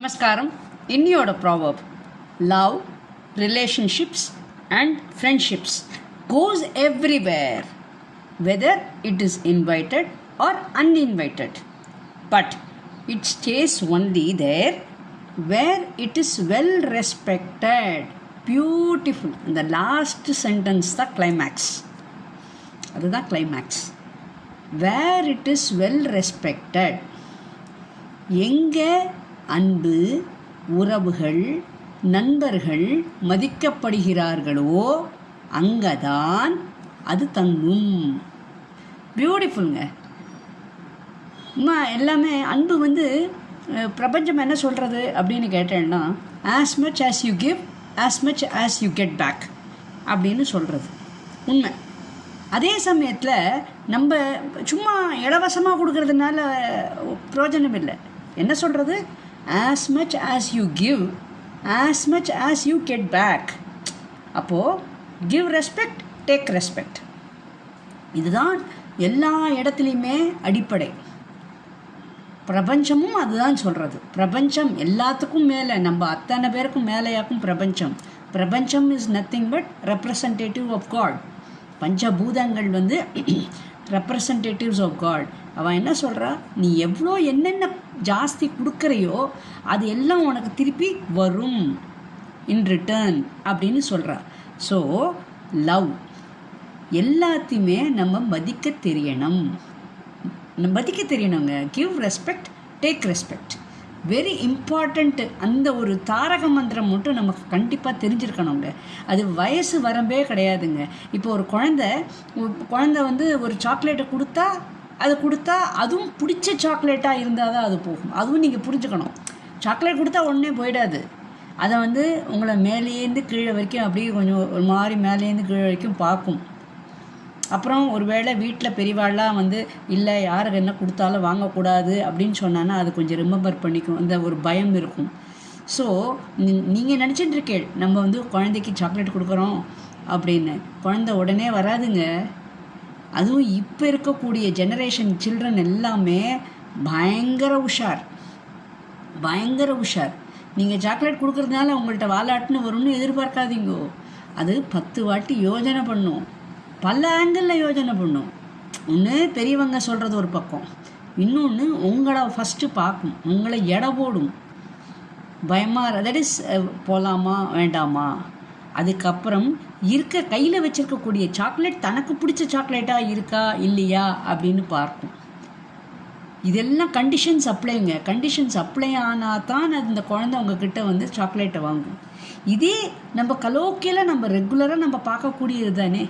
நமஸ்காரம் இன்னியோட proverb love relationships and friendships goes everywhere whether it is invited or uninvited but it stays only there where it is well respected beautiful இந்த last sentence தான் climax அதுதான் climax where it is well respected எங்கே அன்பு உறவுகள் நண்பர்கள் மதிக்கப்படுகிறார்களோ அங்கதான் அது தங்கும். பியூட்டிஃபுல்ங்க அம்மா எல்லாமே அன்பு வந்து பிரபஞ்சம் என்ன சொல்கிறது அப்படின்னு கேட்டேன்னா as much as you give as much as you get back அப்படின்னு சொல்கிறது உண்மை. அதே சமயத்தில் நம்ம சும்மா இலவசமாக கொடுக்கறதுனால பிரயோஜனம் இல்லை. என்ன சொல்கிறது as much as you give as much as you get back அப்போது கிவ் ரெஸ்பெக்ட் டேக் ரெஸ்பெக்ட் இதுதான் எல்லா இடத்துலையுமே அடிப்படை. பிரபஞ்சமும் அதுதான் சொல்கிறது பிரபஞ்சம் எல்லாத்துக்கும் மேலே நம்ம அத்தனை பேருக்கும் மேலேயாக்கும் பிரபஞ்சம். பிரபஞ்சம் is nothing but representative of god பஞ்சபூதங்கள் வந்து ரெப்ரசன்டேட்டிவ்ஸ் ஆஃப் காட் அவன் என்ன சொல்கிறா நீ எவ்வளோ என்னென்ன ஜாஸ்தி கொடுக்குறையோ அது எல்லாம் உனக்கு திருப்பி வரும். இன் ரிட்டர்ன் அப்படின்னு சொல்கிறா ஸோ லவ் எல்லாத்தையுமே நம்ம மதிக்க தெரியணும். நம்ம மதிக்க தெரியணுங்க. Give respect take respect very important அந்த ஒரு தாரக மந்திரம் மட்டும் நமக்கு கண்டிப்பாக தெரிஞ்சிருக்கணுங்க அது வயசு வரம்பே கிடையாதுங்க. இப்போ ஒரு குழந்த குழந்த வந்து ஒரு சாக்லேட்டை கொடுத்தா அது கொடுத்தா அதுவும் பிடிச்ச சாக்லேட்டாக இருந்தால் தான் அது போகும். அதுவும் நீங்கள் புரிஞ்சுக்கணும். சாக்லேட் கொடுத்தா உடனே போயிடாது. அதை வந்து உங்களை மேலேருந்து கீழே வரைக்கும் அப்படியே கொஞ்சம் ஒரு மாதிரி மேலேருந்து கீழே வரைக்கும் பார்க்கும். அப்புறம் ஒருவேளை வீட்டில் பெரியவாள்லாம் வந்து இல்லை யாருக்கு என்ன கொடுத்தாலும் வாங்கக்கூடாது அப்படின்னு சொன்னான்னா அது கொஞ்சம் ரிமெம்பர் பண்ணிக்கும். அந்த ஒரு பயம் இருக்கும். ஸோ நீங்கள் நினச்சிட்டு இருக்கேள் நம்ம வந்து குழந்தைக்கு சாக்லேட் கொடுக்குறோம் அப்படின்னு. குழந்தை உடனே வராதுங்க. அதுவும் இப்போ இருக்கக்கூடிய ஜெனரேஷன் சில்ட்ரன் எல்லாமே பயங்கர உஷார். பயங்கர உஷார். நீங்கள் சாக்லேட் கொடுக்குறதுனால உங்கள்கிட்ட வாலாட்டுன்னு வரும்னு எதிர்பார்க்காதீங்கோ. அது பத்து வாட்டி யோஜனை பண்ணும். பல ஆங்கிளில் யோஜனை பண்ணும். ஒன்று பெரியவங்க சொல்கிறது ஒரு பக்கம். இன்னொன்று உங்களை ஃபஸ்ட்டு பார்க்கும். உங்களை எடை போடும். பயமாக தட் இஸ் போகலாமா வேண்டாமா? அதுக்கப்புறம் இருக்க கையில் வச்சிருக்கக்கூடிய சாக்லேட் தனக்கு பிடிச்ச சாக்லேட்டாக இருக்கா இல்லையா அப்படின்னு பார்க்கும். இதெல்லாம் கண்டிஷன்ஸ் அப்ளைங்க கண்டிஷன்ஸ் அப்ளை ஆனால் தான் அது இந்த குழந்தை உங்ககிட்ட வந்து சாக்லேட்டை வாங்கும். இதே நம்ம கலோக்கியில் நம்ம ரெகுலராக நம்ம பார்க்கக்கூடியது தானே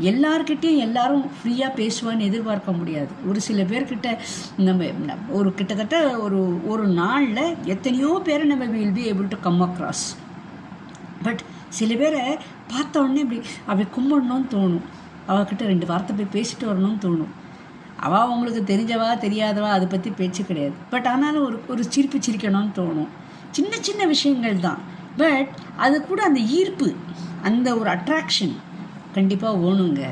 எல்லார்கிட்டேயும் எல்லாரும் ஃப்ரீயாக பேசுவான்னு எதிர்பார்க்க முடியாது. ஒரு சில பேர்கிட்ட நம்ம ஒரு கிட்டத்தட்ட ஒரு ஒரு நாளில் எத்தனையோ பேரை நம்ம will be able to come across but சில பேரை பார்த்த உடனே இப்படி அப்படி கும்பிடணும்னு தோணும். அவகிட்ட ரெண்டு வார்த்தை போய் பேசிட்டு வரணும்னு தோணும். அவள் உங்களுக்கு தெரிஞ்சவா தெரியாதவா அதை பற்றி பேச்சு கிடையாது. பட் ஆனாலும் ஒரு ஒரு சிரிப்பு சிரிக்கணும்னு தோணும். சின்ன சின்ன விஷயங்கள் தான். பட் அது கூட அந்த ஈர்ப்பு அந்த ஒரு அட்ராக்ஷன் கண்டிப்பாக ஓணுங்க.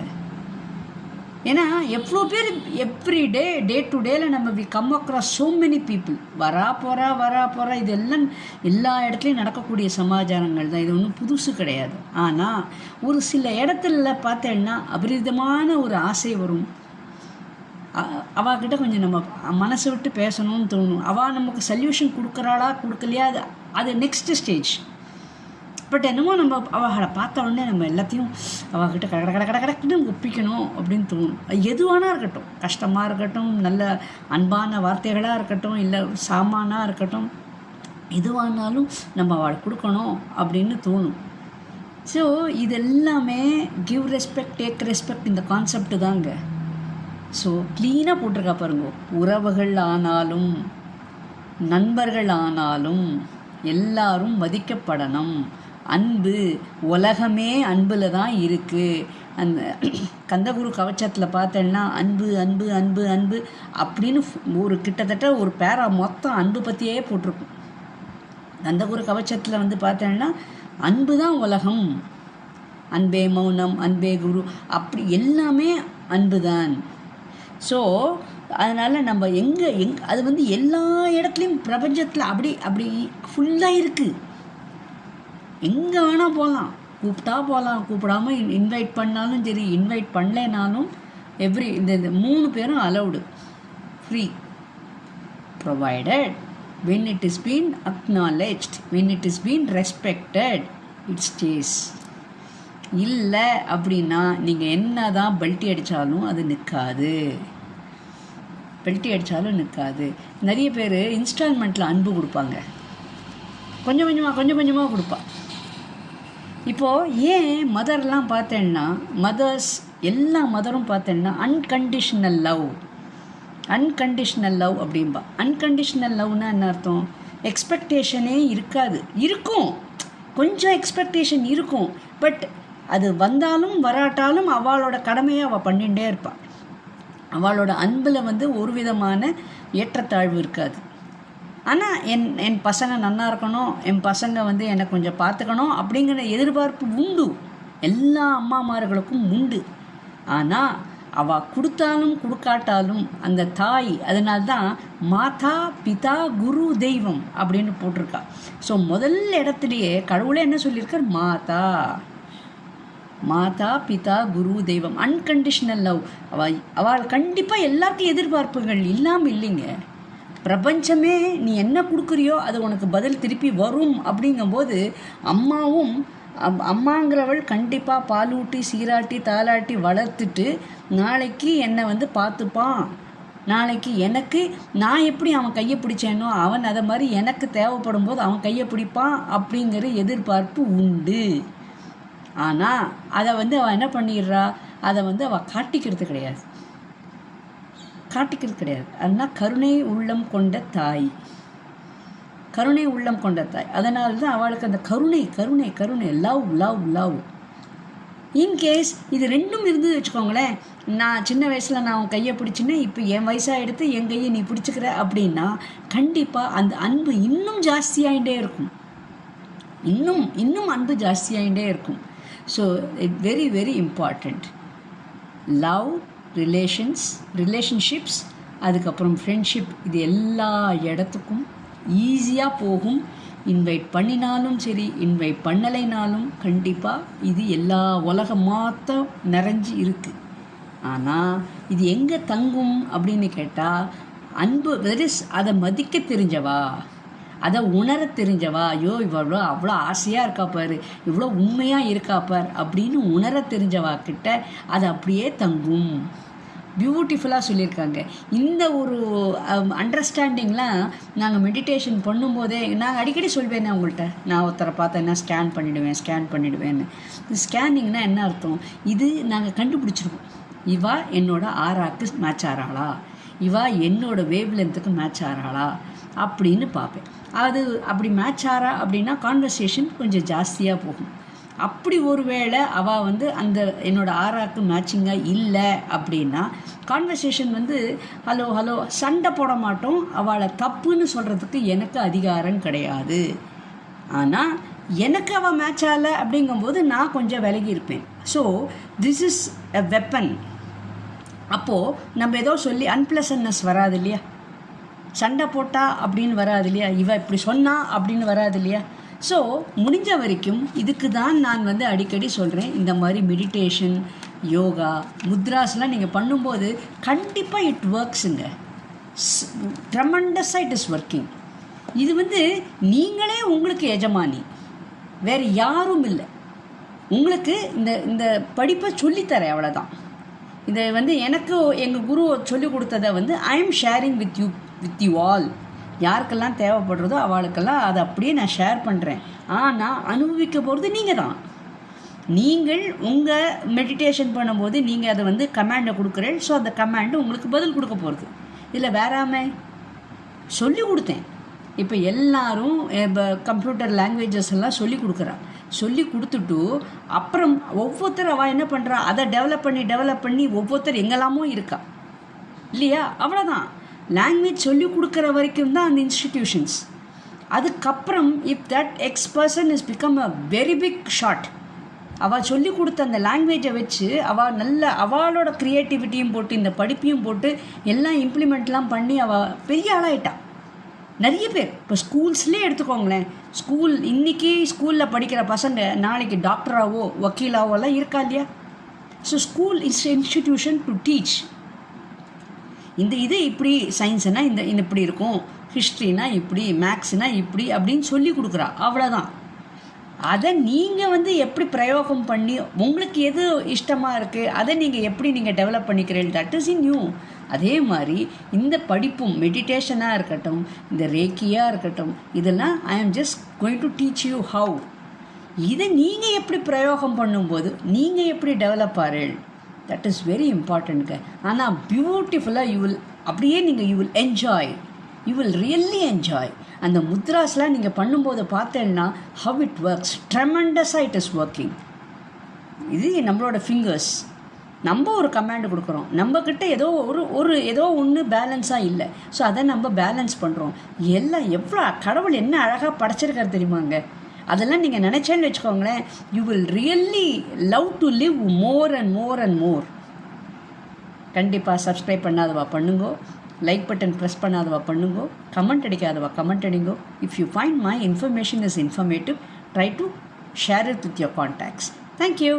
ஏன்னா எவ்வளோ பேர் எவ்ரிடே டே டே டு டேல நம்ம we come across so many people வரா போகிறா வரா போகிறா இதெல்லாம் எல்லா இடத்துலையும் நடக்கக்கூடிய சமாச்சாரங்கள் தான். இது ஒன்றும் புதுசு கிடையாது. ஆனால் ஒரு சில இடத்துல பார்த்தேன்னா அபரிதமான ஒரு ஆசை வரும். அ- அவகிட்ட கொஞ்சம் நம்ம மனசை விட்டு பேசணும்னு தோணும். அவள் நமக்கு சொல்யூஷன் கொடுக்குறாளா கொடுக்கலையா? அது அது நெக்ஸ்ட் ஸ்டேஜ் பட் என்னமோ நம்ம அவளை பார்த்த உடனே நம்ம எல்லாத்தையும் அவகிட்ட கட கட கட கடக்குன்னு ஒப்பிக்கணும் அப்படின்னு தோணும். எதுவானா இருக்கட்டும். கஷ்டமாக இருக்கட்டும் நல்ல அன்பான வார்த்தைகளாக இருக்கட்டும் இல்லை சாமானாக இருக்கட்டும் எதுவானாலும் நம்ம அவளை கொடுக்கணும் அப்படின்னு தோணும். ஸோ இது எல்லாமே கிவ் ரெஸ்பெக்ட் டேக் ரெஸ்பெக்ட் இந்த கான்செப்ட் தாங்க. ஸோ க்ளீனாக போட்டிருக்கா பாருங்க. உறவுகள் ஆனாலும் நண்பர்கள் ஆனாலும் எல்லாரும் மதிக்கப்படணும். அன்பு உலகமே அன்பில் தான் இருக்குது அந்த கந்தகுரு கவச்சத்தில் பார்த்தேன்னா அன்பு அன்பு அன்பு அன்பு அப்படின்னு ஒரு கிட்டத்தட்ட ஒரு பேரா மொத்தம் அன்பு பற்றியே போட்டிருக்கும். கந்தகுரு கவச்சத்தில் வந்து பார்த்தேன்னா அன்பு தான் உலகம். அன்பே மௌனம் அன்பே குரு அப்படி எல்லாமே அன்பு தான். ஸோ அதனால் நம்ம எங்கே எங் அது வந்து எல்லா இடத்துலையும் பிரபஞ்சத்தில் அப்படி அப்படி ஃபுல்லாக இருக்குது எங்கே வேணால் போகலாம் கூப்பிட்டா போகலாம் கூப்பிடாம இன்வைட் பண்ணாலும் சரி இன்வைட் பண்ணலைனாலும் எவ்ரி இந்த இந்த மூணு பேரும் allowed free provided when it is been acknowledged when it is been respected it's stays இல்லை அப்படின்னா நீங்கள் என்ன தான் பெல்ட்டி அடித்தாலும் அது நிற்காது பெல்ட்டி அடித்தாலும் நிற்காது நிறைய பேர் இன்ஸ்டால்மெண்ட்டில் அன்பு கொடுப்பாங்க. கொஞ்சம் கொஞ்சமாக கொஞ்சம் கொஞ்சமாக கொடுப்பா. இப்போது ஏன் மதர்லாம் பார்த்தேன்னா மதர்ஸ் எல்லா மதரும் பார்த்தேன்னா அன்கண்டிஷ்னல் லவ் அன்கண்டிஷ்னல் லவ் அப்படின்பா அன்கண்டிஷ்னல் லவ்னா என்ன அர்த்தம்? எக்ஸ்பெக்டேஷனே இருக்காது. இருக்கும். கொஞ்சம் எக்ஸ்பெக்டேஷன் இருக்கும். பட் அது வந்தாலும் வராட்டாலும் அவளோட கடமையை அவள் பண்ணிகிட்டே இருப்பாள் அவளோட அன்பில் வந்து ஒரு விதமான ஏற்றத்தாழ்வு இருக்காது. ஆனால் என் என் பசங்க நல்லா இருக்கணும் என் பசங்க வந்து என்னை கொஞ்சம் பார்த்துக்கணும் அப்படிங்கிற எதிர்பார்ப்பு உண்டு. எல்லா அம்மாமார்களுக்கும் உண்டு. ஆனால் அவள் கொடுத்தாலும் கொடுக்காட்டாலும் அந்த தாய் அதனால்தான் மாதா பிதா குரு தெய்வம் அப்படின்னு போட்டிருக்கா. ஸோ முதல் இடத்துலையே கடவுளே என்ன சொல்லியிருக்கார்? மாதா. மாதா பிதா குரு தெய்வம். அன்கண்டிஷனல் லவ் அவள் அவள் கண்டிப்பாக எல்லாருக்கும் எதிர்பார்ப்புகள் இல்லாமல் இல்லைங்க. பிரபஞ்சமே நீ என்ன கொடுக்குறியோ அது உனக்கு பதில் திருப்பி வரும் அப்படிங்கும்போது அம்மாவும் அம் அம்மாங்கிறவள் கண்டிப்பாக பாலூட்டி சீராட்டி தாளாட்டி வளர்த்துட்டு நாளைக்கு என்னை வந்து பார்த்துப்பான். நாளைக்கு எனக்கு நான் எப்படி அவன் கையை பிடிச்சேனோ அவன் அதை மாதிரி எனக்கு தேவைப்படும் போது அவன் கையை பிடிப்பான் அப்படிங்கிற எதிர்பார்ப்பு உண்டு. ஆனால் அதை வந்து அவள் என்ன பண்ணிடுறா? அதை வந்து அவள் காட்டிக்கிறது கிடையாது. காட்டிக்கிறது கிடையாது. அதுனா கருணை உள்ளம் கொண்ட தாய். கருணை உள்ளம் கொண்ட தாய். அதனால தான் அவளுக்கு அந்த கருணை கருணை கருணை. லவ் லவ் லவ் இன்கேஸ் இது ரெண்டும் இருந்தது வச்சுக்கோங்களேன். நான் சின்ன வயசில் நான் உன் கையை பிடிச்சின்னே இப்போ என் வயசாக எடுத்து என் கையை நீ பிடிச்சிக்கிற அப்படின்னா கண்டிப்பாக அந்த அன்பு இன்னும் ஜாஸ்தியாகிட்டே இருக்கும். இன்னும் இன்னும் அன்பு ஜாஸ்தியாகிட்டே இருக்கும். So it very very important love relations relationships அதுக்கப்புறம் ஃப்ரெண்ட்ஷிப் இது எல்லா இடத்துக்கும் ஈஸியாக போகும். இன்வைட் பண்ணினாலும் சரி இன்வைட் பண்ணலைனாலும் கண்டிப்பாக இது எல்லா உலகம் நிறைஞ்சு இருக்குது ஆனால் இது எங்கே தங்கும் அப்படின்னு கேட்டால் அன்பு தட் இஸ் அதை மதிக்க தெரிஞ்சவா? அதை உணர தெரிஞ்சவா? ஐயோ இவ்வளோ அவ்வளோ ஆசையாக இருக்கா பாரு இவ்வளோ உண்மையாக இருக்கா பார் அப்படின்னு உணர தெரிஞ்சவா கிட்ட அது அப்படியே தங்கும். பியூட்டிஃபுல்லாக சொல்லியிருக்காங்க. இந்த ஒரு அண்டர்ஸ்டாண்டிங்லாம் நாங்கள் மெடிடேஷன் பண்ணும்போதே நாங்கள் அடிக்கடி சொல்வேனே உங்கள்கிட்ட நான் ஒருத்தரை பார்த்தேன்னா ஸ்கேன் பண்ணிவிடுவேன் ஸ்கேன் பண்ணிவிடுவேன்னு ஸ்கேனிங்னா என்ன அர்த்தம்? இது நாங்கள் கண்டுபிடிச்சிருக்கோம். இவா என்னோட ஆறாக்கு மேட்ச் ஆகிறாளா இவா என்னோட வேவ் லென்த்துக்கு மேட்ச் ஆகிறாளா அப்படின்னு பார்ப்பேன். அது அப்படி மேட்ச் ஆறா அப்படின்னா கான்வர்சேஷன் கொஞ்சம் ஜாஸ்தியாக போகும். அப்படி ஒருவேளை அவள் வந்து அந்த என்னோட ஆறாக்கு மேட்சிங்காக இல்லை அப்படின்னா கான்வர்சேஷன் வந்து ஹலோ ஹலோ சண்டை போட மாட்டோம். அவளை தப்புன்னு சொல்கிறதுக்கு எனக்கு அதிகாரம் கிடையாது. ஆனால் எனக்கு அவள் மேட்ச் ஆகலை அப்படிங்கும்போது நான் கொஞ்சம் விலகி இருப்பேன். So this is a weapon அப்போது நம்ம ஏதோ சொல்லி அன்பிளசன்னஸ் வராது இல்லையா? சண்டை போட்டா அப்படின்னு வராது இல்லையா? இவ இப்படி சொன்னா அப்படின்னு வராது இல்லையா? ஸோ முடிஞ்ச வரைக்கும் இதுக்கு தான் நான் வந்து அடிக்கடி சொல்கிறேன் இந்த மாதிரி மெடிடேஷன் யோகா முத்ராஸ்லாம் நீங்கள் பண்ணும்போது கண்டிப்பாக இட் ஒர்க்ஸுங்க ட்ரமண்டஸாக இட் இஸ் ஒர்க்கிங் இது வந்து நீங்களே உங்களுக்கு எஜமானி. வேறு யாரும் இல்லை. உங்களுக்கு இந்த இந்த படிப்பை சொல்லித்தரேன் அவ்வளோதான் இதை வந்து எனக்கு எங்கள் குரு சொல்லி கொடுத்ததை வந்து I am sharing with you with you all யாருக்கெல்லாம் தேவைப்படுறதோ அவளுக்கெல்லாம் அதை அப்படியே நான் ஷேர் பண்ணுறேன் ஆனால் அனுபவிக்க போகிறது நீங்கள் தான் நீங்கள் உங்கள் மெடிடேஷன் பண்ணும்போது நீங்கள் அதை வந்து கமாண்டை கொடுக்குறேன். ஸோ அந்த கமாண்டு உங்களுக்கு பதில் கொடுக்க போகிறது இல்லை வேறாமே சொல்லி கொடுத்தேன். இப்போ எல்லாரும் இப்போ கம்ப்யூட்டர் லாங்குவேஜஸ் எல்லாம் சொல்லி கொடுக்குறா. சொல்லி கொடுத்துட்டு அப்புறம் ஒவ்வொருத்தர் அவள் என்ன பண்ணுறா அதை டெவலப் பண்ணி டெவலப் பண்ணி ஒவ்வொருத்தர் எங்கெல்லாமோ இருக்கா. இல்லையா? அவ்வளோதான் லாங்குவேஜ் சொல்லி கொடுக்குற வரைக்கும் தான் அந்த இன்ஸ்டிடியூஷன்ஸ் அதுக்கப்புறம் if that X person is become a very big short அவள் சொல்லி கொடுத்த அந்த லாங்குவேஜை வச்சு அவள் நல்ல அவளோட க்ரியேட்டிவிட்டியும் போட்டு இந்த படிப்பையும் போட்டு எல்லாம் இம்ப்ளிமெண்ட்லாம் பண்ணி அவள் பெரிய ஆளாயிட்டா. நிறைய பேர். இப்போ ஸ்கூல்ஸ்லேயே எடுத்துக்கோங்களேன். ஸ்கூல் இன்றைக்கி ஸ்கூலில் படிக்கிற பசங்க நாளைக்கு டாக்டராகவோ வக்கீலாவோலாம் இருக்கா இல்லையா? So school is institution to teach இந்த இது இப்படி சயின்ஸ்னால் இந்த இந்த இப்படி இருக்கும். ஹிஸ்ட்ரினா இப்படி மேக்ஸ்னா இப்படி அப்படின்னு சொல்லி கொடுக்குறா. அவ்வளோதான் அதை நீங்கள் வந்து எப்படி பிரயோகம் பண்ணி உங்களுக்கு எது இஷ்டமாக இருக்குது அதை நீங்கள் எப்படி நீங்கள் டெவலப் பண்ணிக்கிறீர்கள் தட் இஸ் இன் யூ அதே மாதிரி இந்த படிப்பும் மெடிடேஷனாக இருக்கட்டும் இந்த ரேக்கியாக இருக்கட்டும் இதெல்லாம் I am just going to teach you how இதை நீங்கள் எப்படி பிரயோகம் பண்ணும்போது நீங்கள் எப்படி டெவலப் ஆறீள் தட் இஸ் வெரி இம்பார்ட்டண்ட்டுங்க ஆனால் பியூட்டிஃபுல்லாக யூ வில் அப்படியே நீங்கள் you will enjoy you will really enjoy அந்த முத்ராஸ்லாம் நீங்கள் பண்ணும்போது பார்த்தேன்னா ஹவ் இட் ஒர்க்ஸ் ட்ரெமண்டஸாக இட் இஸ் ஒர்க்கிங் இது நம்மளோட ஃபிங்கர்ஸ் நம்ம ஒரு கமாண்ட் கொடுக்குறோம். நம்மக்கிட்ட ஏதோ ஒரு ஒரு ஏதோ ஒன்று பேலன்ஸாக இல்லை. ஸோ அதை நம்ம பேலன்ஸ் பண்ணுறோம் எல்லாம் எவ்வளோ கடவுள் என்ன அழகாக படைச்சிருக்காரு தெரியுமாங்க? அதெல்லாம் நீங்கள் நினச்சேன்னு வச்சுக்கோங்களேன் you will really love to live more and more and more கண்டிப்பாக சப்ஸ்கிரைப் பண்ணாதவா பண்ணுங்கோ லைக் பட்டன் ப்ரெஸ் பண்ணாதவா பண்ணுங்கோ கமெண்ட் அடிக்காதவா comment அடிங்கோ. If you find my information is informative try to share it with your contacts thank you